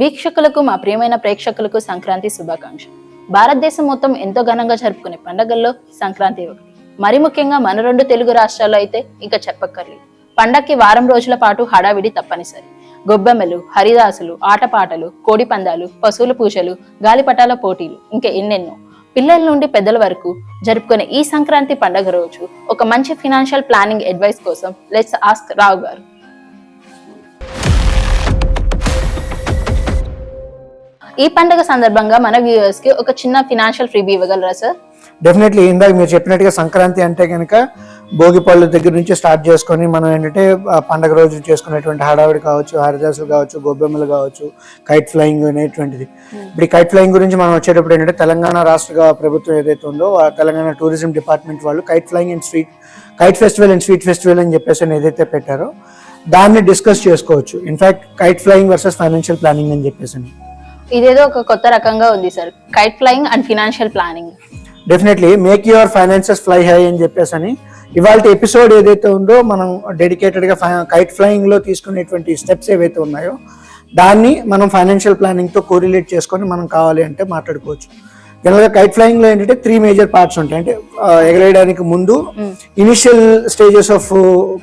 వీక్షకులకు మా ప్రియమైన ప్రేక్షకులకు సంక్రాంతి శుభాకాంక్ష. భారతదేశం మొత్తం ఎంతో ఘనంగా జరుపుకునే పండగల్లో సంక్రాంతి ఒకటి. మరి ముఖ్యంగా మన రెండు తెలుగు రాష్ట్రాల్లో అయితే ఇంకా చెప్పక్కర్లేదు. పండక్కి వారం రోజుల పాటు హడావిడి తప్పనిసరి. గొబ్బెమ్మలు హరిదాసులు ఆటపాటలు కోడి పందాలు పశువుల పూజలు గాలిపటాల పోటీలు ఇంకా ఎన్నెన్నో. పిల్లల నుండి పెద్దల వరకు జరుపుకునే ఈ సంక్రాంతి పండగ రోజు ఒక మంచి ఫినాన్షియల్ ప్లానింగ్ అడ్వైస్ కోసం లెట్స్ ఆస్క్ రావు గారు. ఈ పండుగ సందర్భంగా మన వ్యూవర్స్కి ఒక చిన్న ఫినాన్షియల్ ఫ్రీబీ ఇవ్వగలరా సార్ డెఫినెట్లీ ఇందాక మీరు చెప్పినట్టుగా సంక్రాంతి అంటే కనుక భోగి పళ్ళు దగ్గర నుంచి స్టార్ట్ చేసుకొని మనం ఏంటంటే ఆ పండగ రోజు చేసుకునేటువంటి హడావిడి కావచ్చు హరిదాసులు కావచ్చు గొబ్బెమ్మలు కావచ్చు కైట్ ఫ్లయింగ్ అనేటువంటిది. ఇప్పుడు ఈ కైట్ ఫ్లయింగ్ గురించి మనం వచ్చేటప్పుడు ఏంటంటే తెలంగాణ రాష్ట్ర ప్రభుత్వం ఏదైతే ఉందో తెలంగాణ టూరిజం డిపార్ట్మెంట్ వాళ్ళు kite flying and sweet kite festival and sweet festival అని చెప్పేసి ఏదైతే పెట్టారో దాన్ని డిస్కస్ చేసుకోవచ్చు. In fact kite flying versus financial planning అని చెప్పేసి ఇదేదో ఒక కొత్త రకంగా ఉంది sir kite flying and financial planning definitely make your finances fly high అని చెప్పేసి అని ఇవాళ ఎపిసోడ్ ఏదైతే ఉందో మనం డెడికేటెడ్గా కైట్ ఫ్లయింగ్లో తీసుకునేటువంటి స్టెప్స్ ఏవైతే ఉన్నాయో దాన్ని మనం ఫైనాన్షియల్ ప్లానింగ్తో కోరిలేట్ చేసుకొని మనం కావాలి అంటే మాట్లాడుకోవచ్చు. జనరల్గా కైట్ ఫ్లయింగ్లో ఏంటంటే త్రీ మేజర్ పార్ట్స్ ఉంటాయి. అంటే ఎగరేయడానికి ముందు ఇనిషియల్ స్టేజెస్ ఆఫ్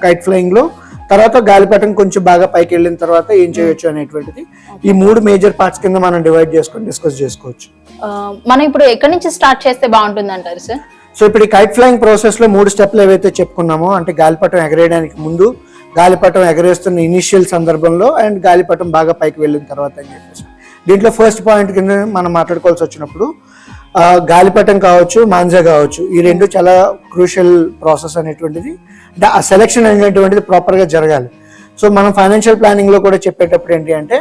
కైట్ ఫ్లయింగ్లో తర్వాత గాలిపటం కొంచెం బాగా పైకి వెళ్ళిన తర్వాత ఏం చేయొచ్చు అనేటువంటిది ఈ మూడు మేజర్ పార్ట్స్ కింద మనం డివైడ్ చేసుకొని డిస్కస్ చేసుకోవచ్చు. మనం ఇప్పుడు ఎక్కడి నుంచి స్టార్ట్ చేస్తే బాగుంటుంది అంటారు సార్? సో ఇప్పుడు ఈ కైట్ ఫ్లయింగ్ ప్రాసెస్లో మూడు స్టెప్లు ఏవైతే చెప్పుకున్నామో అంటే గాలిపటం ఎగరేయడానికి ముందు గాలిపటం ఎగరేస్తున్న ఇనిషియల్ సందర్భంలో అండ్ గాలిపటం బాగా పైకి వెళ్ళిన తర్వాత అని చెప్పేసి. దీంట్లో ఫస్ట్ పాయింట్ కింద మనం మాట్లాడుకోవాల్సి వచ్చినప్పుడు గాలిపటం కావచ్చు మాంజా కావచ్చు ఈ రెండు చాలా క్రూషియల్ ప్రాసెస్ అనేటువంటిది. అంటే ఆ సెలెక్షన్ అనేటువంటిది ప్రాపర్గా జరగాలి. సో మనం ఫైనాన్షియల్ ప్లానింగ్లో కూడా చెప్పేటప్పుడు ఏంటి అంటే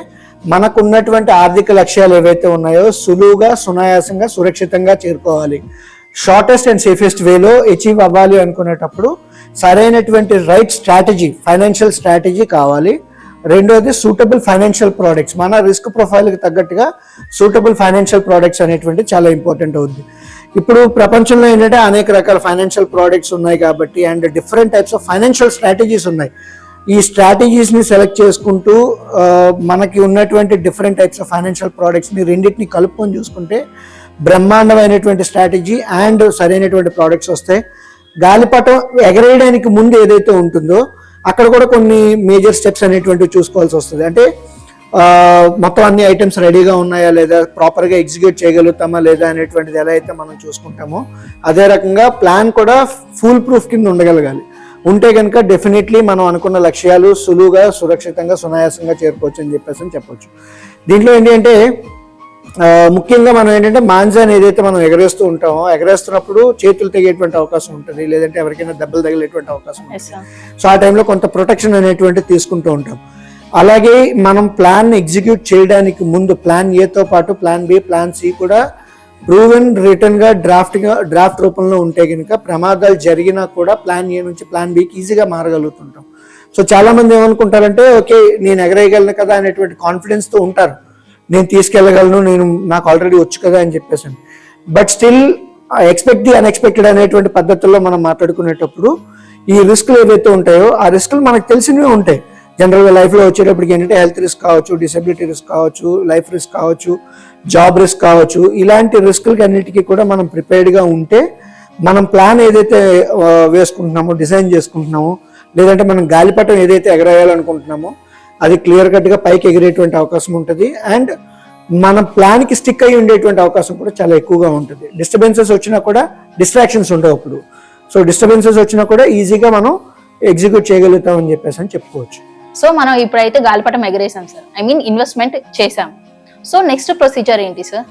మనకు ఉన్నటువంటి ఆర్థిక లక్ష్యాలు ఏవైతే ఉన్నాయో సులువుగా సునాయాసంగా సురక్షితంగా చేరుకోవాలి. షార్టెస్ట్ అండ్ సేఫెస్ట్ వేలో అచీవ్ అవ్వాలి అనుకునేటప్పుడు సరైనటువంటి రైట్ స్ట్రాటజీ ఫైనాన్షియల్ స్ట్రాటజీ కావాలి. రెండోది సూటబుల్ ఫైనాన్షియల్ ప్రోడక్ట్స్ మన రిస్క్ ప్రొఫైల్కి తగ్గట్టుగా సూటబుల్ ఫైనాన్షియల్ ప్రోడక్ట్స్ అనేటువంటి చాలా ఇంపార్టెంట్ అవుతుంది ఇప్పుడు ప్రపంచంలో ఏంటంటే అనేక రకాల ఫైనాన్షియల్ ప్రోడక్ట్స్ ఉన్నాయి కాబట్టి and different types of financial strategies ఉన్నాయి. ఈ స్ట్రాటజీస్ని సెలెక్ట్ చేసుకుంటూ మనకి ఉన్నటువంటి డిఫరెంట్ టైప్స్ ఆఫ్ ఫైనాన్షియల్ ప్రోడక్ట్స్ని రెండింటిని కలుపుకొని చూసుకుంటే బ్రహ్మాండమైనటువంటి స్ట్రాటజీ అండ్ సరైనటువంటి ప్రోడక్ట్స్ వస్తాయి. గాలిపటం ఎగరేయడానికి ముందు ఏదైతే ఉంటుందో అక్కడ కూడా కొన్ని మేజర్ స్టెప్స్ అనేటువంటివి చూసుకోవాల్సి వస్తుంది. అంటే మొత్తం అన్ని ఐటమ్స్ రెడీగా ఉన్నాయా లేదా ప్రాపర్గా ఎగ్జిక్యూట్ చేయగలుగుతామా లేదా అనేటువంటిది ఎలా అయితే మనం చూసుకుంటామో అదే రకంగా ప్లాన్ కూడా ఫుల్ ప్రూఫ్ కింద ఉండగలగాలి. ఉంటే కనుక డెఫినెట్లీ మనం అనుకున్న లక్ష్యాలు సులువుగా సురక్షితంగా సునాయాసంగా చేరుకోవచ్చు అని చెప్పేసి అని చెప్పొచ్చు. దీంట్లో ఏంటి అంటే ముఖ్యంగా మనం ఏంటంటే మాంజాని ఏదైతే మనం ఎగరేస్తూ ఉంటామో ఎగరేస్తున్నప్పుడు చేతులు తెగేటువంటి అవకాశం ఉంటుంది. లేదంటే ఎవరికైనా దెబ్బలు తగిలేటువంటి అవకాశం ఉంటుంది. సో ఆ టైంలో కొంత ప్రొటెక్షన్ అనేటువంటి తీసుకుంటూ ఉంటాం. అలాగే మనం ప్లాన్ ఎగ్జిక్యూట్ చేయడానికి ముందు ప్లాన్ ఏతో పాటు ప్లాన్ బి ప్లాన్ సి కూడా ప్రూవెన్ రిటర్న్గా డ్రాఫ్ట్గా డ్రాఫ్ట్ రూపంలో ఉంటే కనుక ప్రమాదాలు జరిగినా కూడా ప్లాన్ ఏ నుంచి ప్లాన్ బికి ఈజీగా మారగలుగుతుంటాం. సో చాలా మంది ఏమనుకుంటారంటే ఓకే నేను ఎగరేయగలను కదా అనేటువంటి కాన్ఫిడెన్స్తో ఉంటారు. నేను తీసుకెళ్ళగలను నేను నాకు ఆల్రెడీ వచ్చు కదా అని చెప్పేసాను. But still expect the unexpected అనేటువంటి పద్ధతుల్లో మనం మాట్లాడుకునేటప్పుడు ఈ రిస్క్లు ఏవైతే ఉంటాయో ఆ రిస్క్లు మనకు తెలిసినవి ఉంటాయి. జనరల్గా లైఫ్లో వచ్చేటప్పటికి ఏంటంటే హెల్త్ రిస్క్ కావచ్చు డిసబిలిటీ రిస్క్ కావచ్చు లైఫ్ రిస్క్ కావచ్చు జాబ్ రిస్క్ కావచ్చు ఇలాంటి రిస్క్లకి అన్నిటికీ కూడా మనం ప్రిపేర్డ్గా ఉంటే మనం ప్లాన్ ఏదైతే వేసుకుంటున్నామో డిజైన్ చేసుకుంటున్నామో లేదంటే మనం గాలిపటం ఏదైతే ఎగరేయాలనుకుంటున్నామో అది క్లియర్ కట్గా పైకి ఎగిరేటువంటి అవకాశం ఉంటుంది. అండ్ మన ప్లాన్కి స్టిక్ అయి ఉండేటువంటి అవకాశం కూడా చాలా ఎక్కువగా ఉంటుంది. డిస్టర్బెన్సెస్ వచ్చినా కూడా డిస్ట్రాక్షన్స్ ఉండవు అప్పుడు. సో డిస్టర్బెన్సెస్ వచ్చినా కూడా ఈజీగా మనం ఎగ్జిక్యూట్ చేయగలుగుతాం అని చెప్పేసి అని చెప్పుకోవచ్చు. సో మనం ఇప్పుడైతే గాలిపటం ఎగరేసాం సార్ ఐ మీన్ ఇన్వెస్ట్మెంట్ చేసాం సో నెక్స్ట్ ప్రొసీజర్ ఏంటి సార్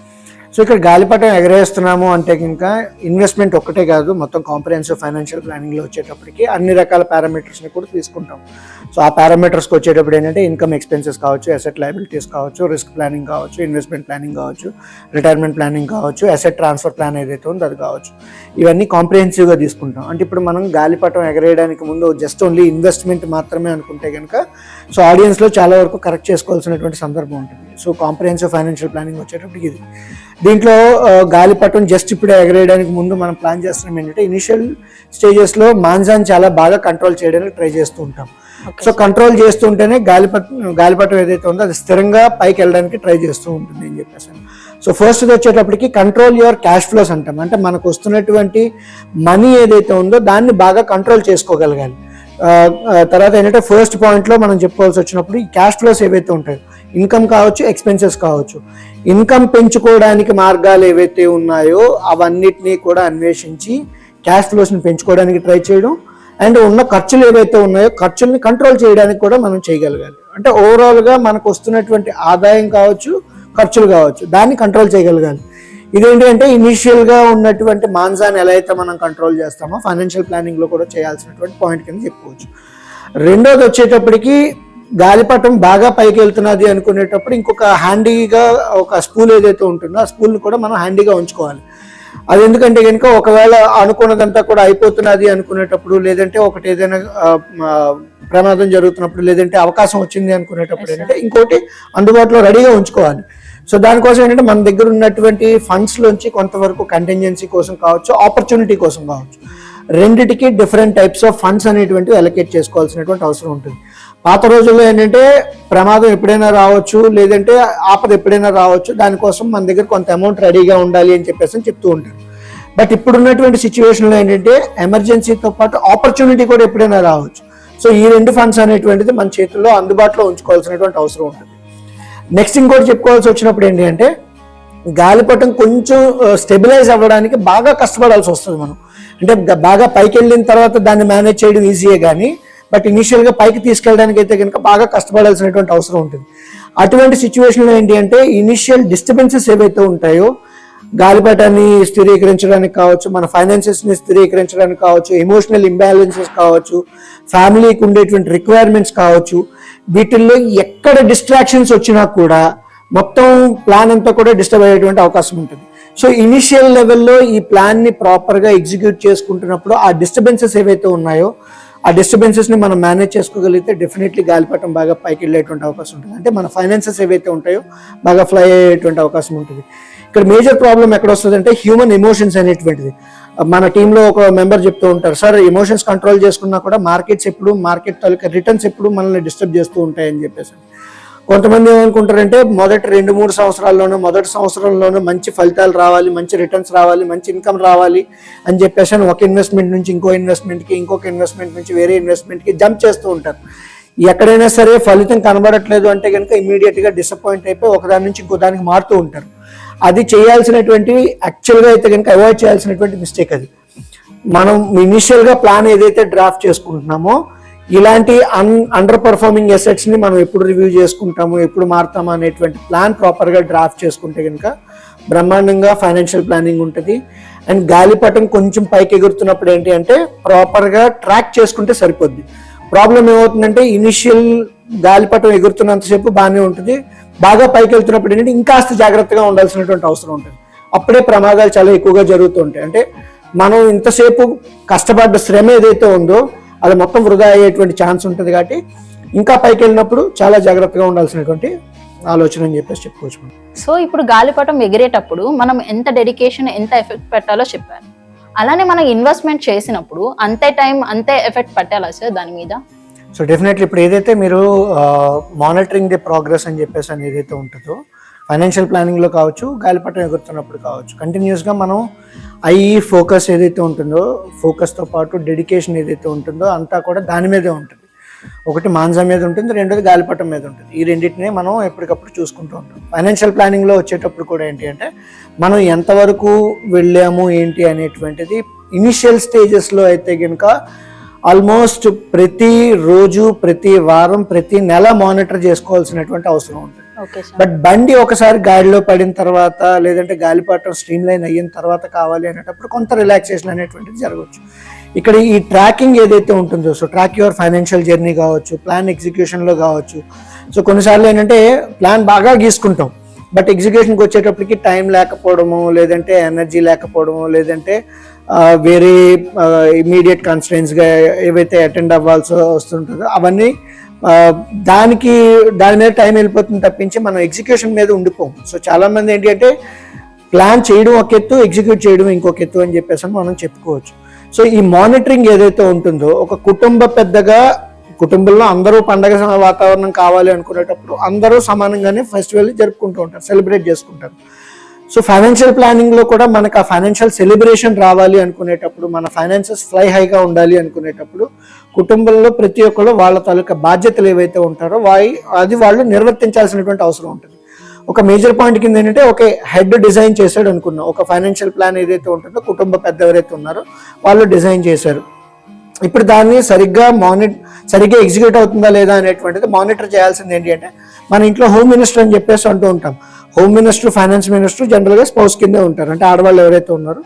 సో ఇక్కడ గాలిపటం ఎగరేస్తున్నాము అంటే కనుక ఇన్వెస్ట్మెంట్ ఒక్కటే కాదు మొత్తం కాంప్రహెన్సివ్ ఫైనాన్షియల్ ప్లానింగ్లో వచ్చేటప్పటికి అన్ని రకాల పారామీటర్స్ని కూడా తీసుకుంటాం. సో ఆ పారామీటర్స్కి వచ్చేటప్పుడు ఏంటంటే ఇన్కమ్ ఎక్స్పెన్సెస్ కావచ్చు అసెట్ లయబిలిటీస్ కావచ్చు రిస్క్ ప్లానింగ్ కావచ్చు ఇన్వెస్ట్మెంట్ ప్లానింగ్ కావచ్చు రిటైర్మెంట్ ప్లానింగ్ కావచ్చు అసెట్ ట్రాన్స్ఫర్ ప్లాన్ ఏదైతే ఉందో అది కావచ్చు. ఇవన్నీ కాంప్రహెన్సివ్గా తీసుకుంటాం. అంటే ఇప్పుడు మనం గాలిపటం ఎగరేయడానికి ముందు జస్ట్ ఓన్లీ ఇన్వెస్ట్మెంట్ మాత్రమే అనుకుంటే కనుక సో ఆడియన్స్లో చాలా వరకు కరెక్ట్ చేసుకోవాల్సినటువంటి సందర్భం ఉంటుంది. సో కాంప్రహెన్సివ్ ఫైనాన్షియల్ ప్లానింగ్ వచ్చేటప్పటికి ఇది. దీంట్లో గాలిపటం జస్ట్ ఇప్పుడే ఎగరేయడానికి ముందు మనం ప్లాన్ చేస్తున్నాం ఏంటంటే ఇనిషియల్ స్టేజెస్లో మాంజాన్ చాలా బాగా కంట్రోల్ చేయడానికి ట్రై చేస్తూ ఉంటాం. సో కంట్రోల్ చేస్తుంటేనే గాలిపటం గాలిపటం ఏదైతే ఉందో అది స్థిరంగా పైకి వెళ్ళడానికి ట్రై చేస్తూ ఉంటుంది అని చెప్పేసి సో ఫస్ట్ వచ్చేటప్పటికి కంట్రోల్ యువర్ క్యాష్ ఫ్లోస్ అంటాం. అంటే మనకు వస్తున్నటువంటి మనీ ఏదైతే ఉందో దాన్ని బాగా కంట్రోల్ చేసుకోగలగాలి. తర్వాత ఏంటంటే ఫస్ట్ పాయింట్లో మనం చెప్పుకోవాల్సి వచ్చినప్పుడు ఈ క్యాష్ ఫ్లోస్ ఏవైతే ఉంటాయో ఇన్కమ్ కావచ్చు ఎక్స్పెన్సెస్ కావచ్చు. ఇన్కమ్ పెంచుకోవడానికి మార్గాలు ఏవైతే ఉన్నాయో అవన్నిటినీ కూడా అన్వేషించి క్యాష్ ఫ్లోస్ని పెంచుకోవడానికి ట్రై చేయడం. అండ్ ఉన్న ఖర్చులు ఏవైతే ఉన్నాయో ఖర్చుల్ని కంట్రోల్ చేయడానికి కూడా మనం చేయగలగాలి. అంటే ఓవరాల్గా మనకు వస్తున్నటువంటి ఆదాయం కావచ్చు ఖర్చులు కావచ్చు దాన్ని కంట్రోల్ చేయగలగాలి. ఇదేంటి అంటే ఇనీషియల్గా ఉన్నటువంటి మాన్సాన్ని ఎలా అయితే మనం కంట్రోల్ చేస్తామో ఫైనాన్షియల్ ప్లానింగ్లో కూడా చేయాల్సినటువంటి పాయింట్ కింద చెప్పుకోవచ్చు. రెండోది వచ్చేటప్పటికి గాలిపటం బాగా పైకి వెళ్తున్నది అనుకునేటప్పుడు ఇంకొక హ్యాండీగా ఒక స్పూల్ ఏదైతే ఉంటుందో ఆ స్పూల్ని కూడా మనం హ్యాండీగా ఉంచుకోవాలి. అది ఎందుకంటే కనుక ఒకవేళ అనుకున్నదంతా కూడా అయిపోతున్నది అనుకునేటప్పుడు లేదంటే ఒకటి ఏదైనా ప్రమాదం జరుగుతున్నప్పుడు లేదంటే అవకాశం వచ్చింది అనుకునేటప్పుడు ఏంటంటే ఇంకోటి అందుబాటులో రెడీగా ఉంచుకోవాలి. సో దానికోసం ఏంటంటే మన దగ్గర ఉన్నటువంటి ఫండ్స్ లోంచి కొంతవరకు కంటింజెన్సీ కోసం కావచ్చు ఆపర్చునిటీ కోసం కావచ్చు. రెండిటికి డిఫరెంట్ టైప్స్ ఆఫ్ ఫండ్స్ అనేటువంటివి అలొకేట్ చేసుకోవాల్సినటువంటి అవసరం ఉంటుంది. పాత రోజుల్లో ఏంటంటే ప్రమాదం ఎప్పుడైనా రావచ్చు లేదంటే ఆపద ఎప్పుడైనా రావచ్చు దానికోసం మన దగ్గర కొంత అమౌంట్ రెడీగా ఉండాలి అని చెప్పేసి అని చెప్తూ ఉంటారు. బట్ ఇప్పుడున్నటువంటి సిచ్యువేషన్లో ఏంటంటే ఎమర్జెన్సీతో పాటు ఆపర్చునిటీ కూడా ఎప్పుడైనా రావచ్చు. సో ఈ రెండు ఫండ్స్ అనేటువంటిది మన చేతుల్లో అందుబాటులో ఉంచుకోవాల్సినటువంటి అవసరం ఉంటుంది. నెక్స్ట్ ఇంకోటి చెప్పుకోవాల్సి వచ్చినప్పుడు ఏంటి అంటే గాలిపటం కొంచెం uh, స్టెబిలైజ్ అవ్వడానికి బాగా కష్టపడాల్సి వస్తుంది మనం. అంటే బాగా పైకి వెళ్ళిన తర్వాత దాన్ని మేనేజ్ చేయడం ఈజీయే కానీ బట్ ఇనిషియల్గా పైకి తీసుకెళ్ళడానికి అయితే కనుక బాగా కష్టపడాల్సినటువంటి అవసరం ఉంటుంది. అటువంటి సిచ్యువేషన్లో ఏంటి అంటే ఇనిషియల్ డిస్టర్బెన్సెస్ ఏవైతే ఉంటాయో గాలిపటాన్ని స్థిరీకరించడానికి కావచ్చు మన ఫైనాన్సెస్ని స్థిరీకరించడానికి కావచ్చు ఎమోషనల్ ఇంబ్యాలెన్సెస్ కావచ్చు ఫ్యామిలీకి ఉండేటువంటి రిక్వైర్మెంట్స్ కావచ్చు వీటిల్లో ఎక్కడ డిస్ట్రాక్షన్స్ వచ్చినా కూడా మొత్తం ప్లాన్ అంతా కూడా డిస్టర్బ్ అయ్యేటువంటి అవకాశం ఉంటుంది. సో ఇనిషియల్ లెవెల్లో ఈ ప్లాన్ని ప్రాపర్గా ఎగ్జిక్యూట్ చేసుకుంటున్నప్పుడు ఆ డిస్టర్బెన్సెస్ ఏవైతే ఉన్నాయో ఆ డిస్టర్బెన్సెస్ని మనం మేనేజ్ చేసుకోగలిగితే డెఫినెట్లీ గాలిపటం బాగా పైకి వెళ్ళేటువంటి అవకాశం ఉంటుంది. అంటే మన ఫైనాన్సెస్ ఏవైతే ఉంటాయో బాగా ఫ్లై అయ్యేటువంటి అవకాశం ఉంటుంది. ఇక్కడ మేజర్ ప్రాబ్లం ఎక్కడ వస్తుంది అంటే హ్యూమన్ ఎమోషన్స్ అనేటువంటిది. మన టీంలో ఒక మెంబర్ చెప్తూ ఉంటారు సార్ ఎమోషన్స్ కంట్రోల్ చేసుకున్నా కూడా మార్కెట్స్ ఎప్పుడు మార్కెట్ తాలూకా రిటర్న్స్ ఎప్పుడు మనల్ని డిస్టర్బ్ చేస్తూ ఉంటాయని చెప్పేసి. కొంతమంది ఏమనుకుంటారంటే మొదటి రెండు మూడు సంవత్సరాల్లోనూ మొదటి సంవత్సరంలోనూ మంచి ఫలితాలు రావాలి మంచి రిటర్న్స్ రావాలి మంచి ఇన్కమ్ రావాలి అని చెప్పేసి ఒక ఇన్వెస్ట్మెంట్ నుంచి ఇంకో ఇన్వెస్ట్మెంట్కి ఇంకొక ఇన్వెస్ట్మెంట్ నుంచి వేరే ఇన్వెస్ట్మెంట్కి జంప్ చేస్తూ ఉంటారు. ఎక్కడైనా సరే ఫలితం కనబడట్లేదు అంటే కనుక ఇమీడియట్గా డిసప్పాయింట్ అయిపోయి ఒకదాని నుంచి ఇంకో దానికి మారుతూ ఉంటారు. అది చేయాల్సినటువంటి యాక్చువల్గా అయితే కనుక అవాయిడ్ చేయాల్సినటువంటి మిస్టేక్ అది. మనం ఇనిషియల్గా ప్లాన్ ఏదైతే డ్రాఫ్ట్ చేసుకుంటున్నామో ఇలాంటి అన్ అండర్ పర్ఫార్మింగ్ని మనం ఎప్పుడు రివ్యూ చేసుకుంటాము ఎప్పుడు మారుతాము అనేటువంటి ప్లాన్ ప్రాపర్గా డ్రాఫ్ట్ చేసుకుంటే కనుక బ్రహ్మాండంగా ఫైనాన్షియల్ ప్లానింగ్ ఉంటుంది. అండ్ గాలిపటం కొంచెం పైకి ఎగురుతున్నప్పుడు ఏంటి అంటే ప్రాపర్గా ట్రాక్ చేసుకుంటే సరిపోద్ది. ప్రాబ్లం ఏమవుతుందంటే ఇనిషియల్ గాలిపటం ఎగురుతున్నంతసేపు బాగానే ఉంటుంది. బాగా పైకి వెళ్తున్నప్పుడు ఏంటంటే ఇంకాస్త జాగ్రత్తగా ఉండాల్సినటువంటి అవసరం ఉంటుంది. అప్పుడే ప్రమాదాలు చాలా ఎక్కువగా జరుగుతూ ఉంటాయి. అంటే మనం ఇంతసేపు కష్టపడ్డ శ్రమ ఏదైతే ఉందో అది మొత్తం వృధా అయ్యేటువంటి ఛాన్స్ ఉంటుంది కాబట్టి ఇంకా పైకి వెళ్ళినప్పుడు చాలా జాగ్రత్తగా ఉండాల్సినటువంటి ఆలోచన అని చెప్పేసి చెప్పుకోవచ్చు. సో ఇప్పుడు గాలిపటం ఎగిరేటప్పుడు మనం ఎంత డెడికేషన్ ఎంత ఎఫెక్ట్ పెట్టాలో చెప్పారు అలానే మనం ఇన్వెస్ట్మెంట్ చేసినప్పుడు అంతే టైం అంతే ఎఫెక్ట్ పెట్టాలా సార్ దాని మీద సో డెఫినెట్లీ ఇప్పుడు ఏదైతే మీరు మానిటరింగ్ ది ప్రోగ్రెస్ అని చెప్పేసి అని ఏదైతే ఉంటుందో ఫైనాన్షియల్ ప్లానింగ్లో కావచ్చు గాలిపటం ఎగురుతున్నప్పుడు కావచ్చు. కంటిన్యూస్గా మనం ఐ ఫోకస్ ఏదైతే ఉంటుందో ఫోకస్తో పాటు డెడికేషన్ ఏదైతే ఉంటుందో అంతా కూడా దాని మీదే ఉంటుంది. ఒకటి మాంజా మీద ఉంటుంది రెండోది గాలిపటం మీద ఉంటుంది. ఈ రెండింటినే మనం ఎప్పటికప్పుడు చూసుకుంటూ ఉంటాం. ఫైనాన్షియల్ ప్లానింగ్లో వచ్చేటప్పుడు కూడా ఏంటి అంటే మనం ఎంతవరకు వెళ్ళాము ఏంటి అనేటువంటిది ఇనిషియల్ స్టేజెస్లో అయితే కనుక ఆల్మోస్ట్ ప్రతి రోజు ప్రతి వారం ప్రతి నెల మానిటర్ చేసుకోవాల్సినటువంటి అవసరం ఉంటుంది. బట్ బండి ఒకసారి గాడిలో పడిన తర్వాత లేదంటే గాలిపాటం స్ట్రీమ్ లైన్ అయిన తర్వాత కావాలి అనేటప్పుడు కొంత రిలాక్సేషన్ అనేటువంటిది జరగవచ్చు. ఇక్కడ ఈ ట్రాకింగ్ ఏదైతే ఉంటుందో so track your financial journey కావచ్చు ప్లాన్ ఎగ్జిక్యూషన్లో కావచ్చు. సో కొన్నిసార్లు ఏంటంటే ప్లాన్ బాగా గీసుకుంటాం. బట్ ఎగ్జిక్యూషన్కి వచ్చేటప్పటికి టైం లేకపోవడము లేదంటే ఎనర్జీ లేకపోవడము లేదంటే ఆ, వేరే ఇమీడియట్ కాన్స్టెన్స్గా ఏవైతే అటెండ్ అవ్వాల్సి వస్తుంటుందో అవన్నీ దానికి దాని మీద టైం వెళ్ళిపోతుంది తప్పించి మనం ఎగ్జిక్యూషన్ మీద ఉండిపోం సో చాలా మంది ఏంటి అంటే ప్లాన్ చేయడం ఒక ఎత్తు ఎగ్జిక్యూట్ చేయడం ఇంకొక ఎత్తు అని చెప్పేసి మనం చెప్పుకోవచ్చు. సో ఈ మానిటరింగ్ ఏదైతే ఉంటుందో ఒక కుటుంబ పెద్దగా కుటుంబంలో అందరూ పండగ వాతావరణం కావాలి అనుకునేటప్పుడు అందరూ సమానంగానే ఫెస్టివల్ జరుపుకుంటూ ఉంటారు సెలబ్రేట్ చేసుకుంటారు. సో ఫైనాన్షియల్ ప్లానింగ్లో కూడా మనకు ఆ ఫైనాన్షియల్ సెలబ్రేషన్ రావాలి అనుకునేటప్పుడు మన ఫైనాన్సెస్ ఫ్లై హైగా ఉండాలి అనుకునేటప్పుడు కుటుంబంలో ప్రతి ఒక్కరు వాళ్ళ తాలూకా బాధ్యతలు ఏవైతే ఉంటారో వాయి అది వాళ్ళు నిర్వర్తించాల్సినటువంటి అవసరం ఉంటుంది. ఒక మేజర్ పాయింట్ కింద ఏంటంటే ఓకే హెడ్ డిజైన్ చేశాడు అనుకున్నాం. ఒక ఫైనాన్షియల్ ప్లాన్ ఏదైతే ఉంటుందో కుటుంబ పెద్ద ఎవరైతే ఉన్నారో వాళ్ళు డిజైన్ చేశారు. ఇప్పుడు దాన్ని సరిగ్గా మానిట్ సరిగ్గా ఎగ్జిక్యూట్ అవుతుందా లేదా అనేటువంటిది మానిటర్ చేయాల్సింది ఏంటి అంటే మన ఇంట్లో హోమ్ మినిస్టర్ అని చెప్పేసి అంటూ ఉంటాం. హోమ్ మినిస్టర్ ఫైనాన్స్ మినిస్టర్ జనరల్గా స్పౌస్ కిందే ఉంటారు. అంటే ఆడవాళ్ళు ఎవరైతే ఉన్నారో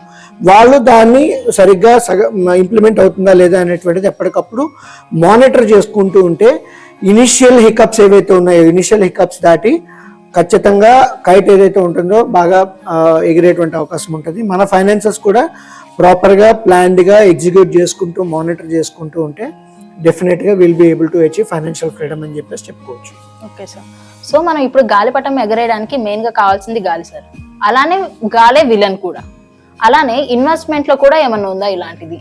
వాళ్ళు దాన్ని సరిగ్గా సగ ఇంప్లిమెంట్ అవుతుందా లేదా అనేటువంటిది ఎప్పటికప్పుడు మానిటర్ చేసుకుంటూ ఉంటే ఇనిషియల్ హికప్స్ ఏవైతే ఉన్నాయో ఇనిషియల్ హికప్స్ దాటి ఖచ్చితంగా కైట్ ఏదైతే ఉంటుందో బాగా ఎగిరేటువంటి అవకాశం ఉంటుంది. మన ఫైనాన్సెస్ కూడా ప్రాపర్గా ప్లాన్డ్గా ఎగ్జిక్యూట్ చేసుకుంటూ మానిటర్ చేసుకుంటూ ఉంటే డెఫినెట్గా will be able to achieve financial freedom అని చెప్పేసి చెప్పుకోవచ్చు. ఓకే సార్ సో మనం ఇప్పుడు గాలిపటం ఎగరేయడానికి మెయిన్గా కావాల్సింది గాలి సార్ అలానే గాలే విలన్ కూడా. అలానే ఇన్వెస్ట్మెంట్లో కూడా ఏమన్నా ఉందా ఇలాంటిది?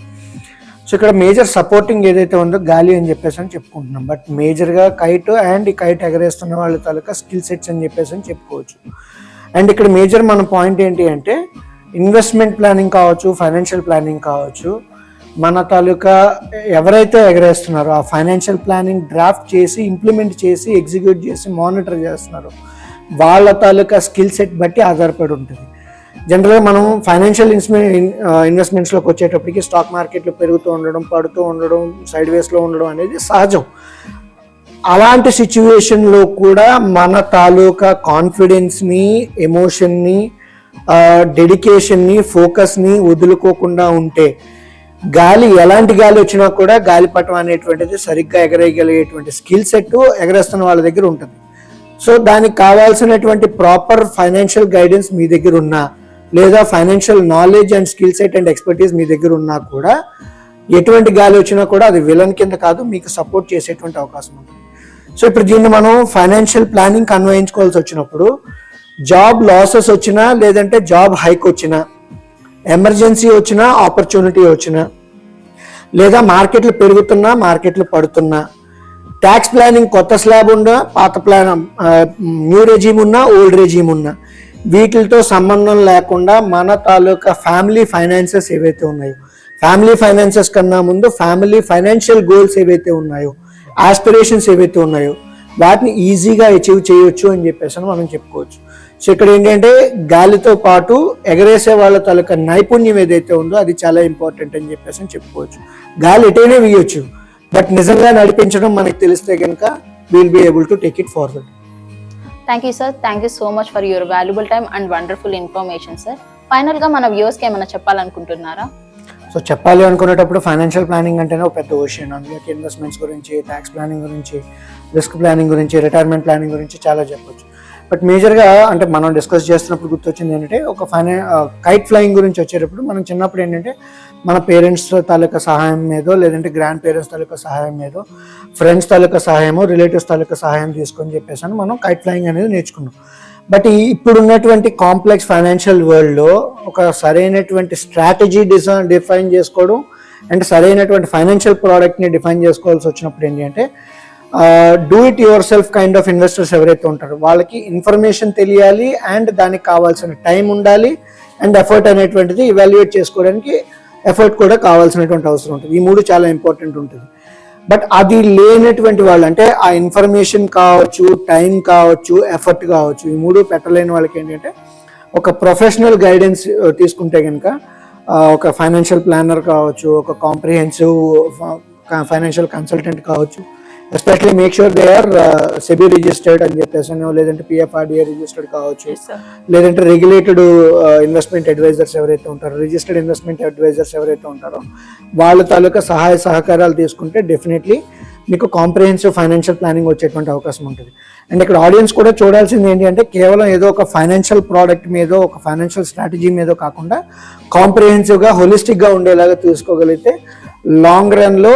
సో ఇక్కడ మేజర్ సపోర్టింగ్ ఏదైతే ఉందో గాలి అని చెప్పేసి అని చెప్పుకుంటున్నాం. బట్ మేజర్గా కైట్ అండ్ ఈ కైట్ ఎగరేస్తున్న వాళ్ళ తాలూకా స్కిల్ సెట్స్ అని చెప్పేసి అని చెప్పుకోవచ్చు. అండ్ ఇక్కడ మేజర్ మన పాయింట్ ఏంటి అంటే ఇన్వెస్ట్మెంట్ ప్లానింగ్ కావచ్చు ఫైనాన్షియల్ ప్లానింగ్ కావచ్చు మన తాలూకా ఎవరైతే ఎగరేస్తున్నారో ఆ ఫైనాన్షియల్ ప్లానింగ్ డ్రాఫ్ట్ చేసి ఇంప్లిమెంట్ చేసి ఎగ్జిక్యూట్ చేసి మానిటర్ చేస్తున్నారో వాళ్ళ తాలూకా స్కిల్ సెట్ బట్టి ఆధారపడి ఉంటుంది. జనరల్గా మనం ఫైనాన్షియల్ ఇన్వెస్ట్మెంట్స్లోకి వచ్చేటప్పటికి స్టాక్ మార్కెట్లు పెరుగుతూ ఉండడం పడుతూ ఉండడం సైడ్ వేస్లో ఉండడం అనేది సహజం. అలాంటి సిచ్యువేషన్లో కూడా మన తాలూకా కాన్ఫిడెన్స్ని ఎమోషన్ని డెడికేషన్ని ఫోకస్ని వదులుకోకుండా ఉంటే గాలి ఎలాంటి గాలి వచ్చినా కూడా గాలిపటం అనేటువంటిది సరిగ్గా ఎగరేయగలిగేటువంటి స్కిల్ సెట్ ఎగరేస్తున్న వాళ్ళ దగ్గర ఉంటుంది. సో దానికి కావాల్సినటువంటి ప్రాపర్ ఫైనాన్షియల్ గైడెన్స్ మీ దగ్గర ఉన్నా లేదా financial knowledge and skill set and expertise మీ దగ్గర ఉన్నా కూడా ఎటువంటి గాలి వచ్చినా కూడా అది విలన్ కింద కాదు మీకు సపోర్ట్ చేసేటువంటి అవకాశం ఉంటుంది. సో ఇప్పుడు దీన్ని మనం ఫైనాన్షియల్ ప్లానింగ్ కన్వయించుకోవాల్సి వచ్చినప్పుడు జాబ్ లాసెస్ వచ్చినా లేదంటే జాబ్ హైక్ వచ్చినా ఎమర్జెన్సీ వచ్చినా ఆపర్చునిటీ వచ్చినా లేదా మార్కెట్లు పెరుగుతున్నా మార్కెట్లు పడుతున్నా ట్యాక్స్ ప్లానింగ్ కొత్త స్లాబ్ ఉన్నా పాత ప్లాన్ న్యూ రెజీమ్ ఉన్నా ఓల్డ్ రెజీమ్ ఉన్నా వీటితో సంబంధం లేకుండా మన తాలూకా ఫ్యామిలీ ఫైనాన్సెస్ ఏవైతే ఉన్నాయో ఫ్యామిలీ ఫైనాన్సెస్ కన్నా ముందు ఫ్యామిలీ ఫైనాన్షియల్ గోల్స్ ఏవైతే ఉన్నాయో ఆస్పిరేషన్స్ ఏవైతే ఉన్నాయో వాటిని ఈజీగా అచీవ్ చేయొచ్చు అని చెప్పేసి అని మనం చెప్పుకోవచ్చు. సో ఇక్కడ ఏంటంటే గాలితో పాటు ఎగరేసే వాళ్ళ తాలూకా నైపుణ్యం ఏదైతే ఉందో అది చాలా ఇంపార్టెంట్ అని చెప్పేసి అని చెప్పుకోవచ్చు. గాలి ఎటైనా వేయొచ్చు బట్ నిజంగా నడిపించడం మనకి తెలిస్తే కనుక will be able to take it forward thank you sir thank you so much for your valuable time and wonderful information sir ఫైనల్గా మన వ్యూస్కి ఏమైనా చెప్పాలనుకుంటున్నారా? సో చెప్పాలి అనుకునేటప్పుడు ఫైనాన్షియల్ ప్లానింగ్ అంటేనే ఒక పెద్ద ఓషన్ అందులోకి ఇన్వెస్ట్మెంట్స్ గురించి ట్యాక్స్ ప్లానింగ్ గురించి రిస్క్ ప్లానింగ్ గురించి రిటైర్మెంట్ ప్లానింగ్ గురించి చాలా చెప్పొచ్చు. బట్ మేజర్గా అంటే మనం డిస్కస్ చేస్తున్నప్పుడు గుర్తొచ్చింది ఏంటంటే ఒక ఫైనా కైట్ ఫ్లయింగ్ గురించి వచ్చేటప్పుడు మనం చిన్నప్పుడు ఏంటంటే మన పేరెంట్స్ తాలూకా సహాయం మీదో లేదంటే గ్రాండ్ పేరెంట్స్ తాలూకా సహాయం మీదో ఫ్రెండ్స్ తాలూకా సహాయమో రిలేటివ్స్ తాలూకా సహాయం తీసుకొని చెప్పేసి అని మనం కైట్ ఫ్లయింగ్ అనేది నేర్చుకున్నాం. బట్ ఈ ఇప్పుడు ఉన్నటువంటి కాంప్లెక్స్ ఫైనాన్షియల్ వరల్డ్లో ఒక సరైనటువంటి స్ట్రాటజీ డిజైన్ డిఫైన్ చేసుకోవడం అండ్ సరైనటువంటి ఫైనాన్షియల్ ప్రోడక్ట్ని డిఫైన్ చేసుకోవాల్సి వచ్చినప్పుడు ఏంటి అంటే do it yourself kind of investors ఎవరైతే ఉంటారో వాళ్ళకి ఇన్ఫర్మేషన్ తెలియాలి అండ్ దానికి కావాల్సిన టైం ఉండాలి అండ్ ఎఫర్ట్ అనేటువంటిది ఇవాల్యుయేట్ చేసుకోవడానికి ఎఫర్ట్ కూడా కావాల్సినటువంటి అవసరం ఉంటుంది. ఈ మూడు చాలా ఇంపార్టెంట్ ఉంటుంది. బట్ అది లేనటువంటి వాళ్ళు అంటే ఆ ఇన్ఫర్మేషన్ కావచ్చు టైం కావచ్చు ఎఫర్ట్ కావచ్చు ఈ మూడు పెట్టలేని వాళ్ళకి ఏంటంటే ఒక ప్రొఫెషనల్ గైడెన్స్ తీసుకుంటే కనుక ఒక ఫైనాన్షియల్ ప్లానర్ కావచ్చు ఒక కాంప్రిహెన్సివ్ ఫైనాన్షియల్ కన్సల్టెంట్ కావచ్చు especially make sure they are SEBI registered అని చెప్పేసి లేదంటే పిఎఫ్ఆర్డిఏ రిజిస్టర్డ్ కావచ్చు. లేదంటే రెగ్యులేటెడ్ ఇన్వెస్ట్మెంట్ అడ్వైజర్స్ ఎవరైతే ఉంటారో రిజిస్టర్డ్ ఇన్వెస్ట్మెంట్ అడ్వైజర్స్ ఎవరైతే ఉంటారో వాళ్ళ తాలూకా సహాయ సహకారాలు తీసుకుంటే డెఫినెట్లీ మీకు కాంప్రిహెన్సివ్ ఫైనాన్షియల్ ప్లానింగ్ వచ్చేటువంటి అవకాశం ఉంటుంది. అండ్ ఇక్కడ ఆడియన్స్ కూడా చూడాల్సింది ఏంటి అంటే కేవలం ఏదో ఒక ఫైనాన్షియల్ ప్రోడక్ట్ మీదో ఒక ఫైనాన్షియల్ స్ట్రాటజీ మీదో కాకుండా కాంప్రిహెన్సివ్గా హోలిస్టిక్గా ఉండేలాగా తీసుకోగలిగితే లాంగ్ రన్లో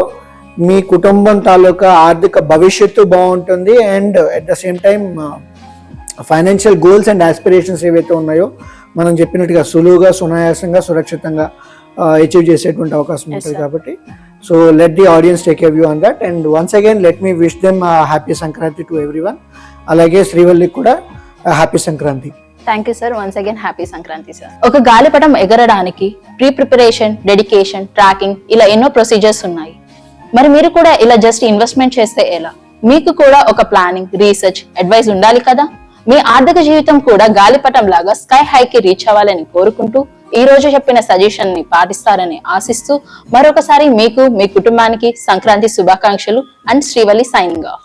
మీ కుటుంబం తాలూకా ఆర్థిక భవిష్యత్తు బాగుంటుంది and at the same time financial goals and aspirations ఏవైతే ఉన్నాయో మనం చెప్పినట్టుగా సులువుగా సునాయాసంగా సురక్షితంగా అచీవ్ చేసేటువంటి అవకాశం ఉంటుంది కాబట్టి. So let the audience take a view on that and once again let me wish them happy Sankranti to everyone అలాగే శ్రీవల్లికి కూడా happy Sankranti thank you sir once again happy Sankranti sir ఒక గాలిపటం ఎగరడానికి ప్రీ ప్రిపరేషన్ డెడికేషన్ ట్రాకింగ్ ఇలా ఎన్నో procedures ఉన్నాయి. మరి మీరు కూడా ఇలా జస్ట్ ఇన్వెస్ట్మెంట్ చేస్తే ఎలా? మీకు కూడా ఒక ప్లానింగ్ రీసెర్చ్ అడ్వైస్ ఉండాలి కదా? మీ ఆర్థిక జీవితం కూడా గాలిపటం లాగా స్కై హై కి రీచ్ అవ్వాలని కోరుకుంటూ ఈ రోజు చెప్పిన సజెషన్ని పాటిస్తారని ఆశిస్తూ మరొకసారి మీకు మీ కుటుంబానికి సంక్రాంతి శుభాకాంక్షలు. And Srivalli signing off